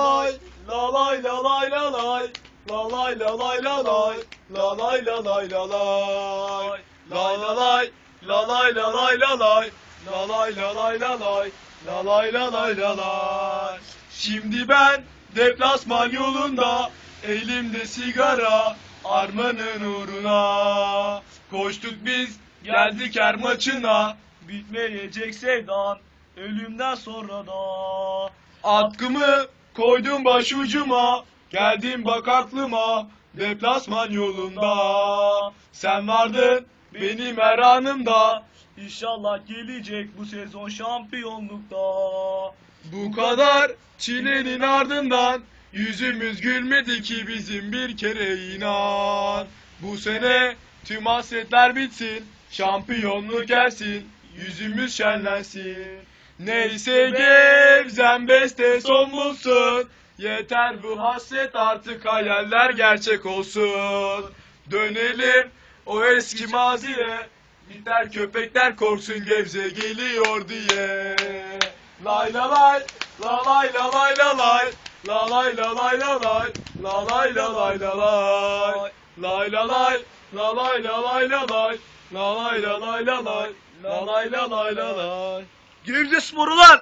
lay La lay la lay la lay La lay la lay la lay La lay la lay la lay Lay la lay La lay la lay la lay La lay la lay la lay La lay la lay la lay Şimdi ben deplasman yolunda Elimde sigara Armanın uğruna. Koştuk biz geldik her maçına. Bitmeyecek sevdan Ölümden sonra da. Atkımı koydum başucuma Geldim bak aklıma Deplasman yolunda. Sen vardın benim her anımda İnşallah gelecek bu sezon şampiyonlukta. Bu kadar çilenin ardından Yüzümüz gülmedi ki bizim bir kere inan. Bu sene tüm hasretler bitsin Şampiyonluk gelsin Yüzümüz şenlensin Neyse gevzem beste son bulsun Yeter bu hasret artık hayaller gerçek olsun Dönelim o eski maziye Biter köpekler korksun gevze geliyor diye Lay la lay La lay la lay la lay La lay la lay la lay La lay la lay la lay Lay la lay La lay la lay la lay La lay la lay la lay La lay la lay la lay Gevze sporu lan!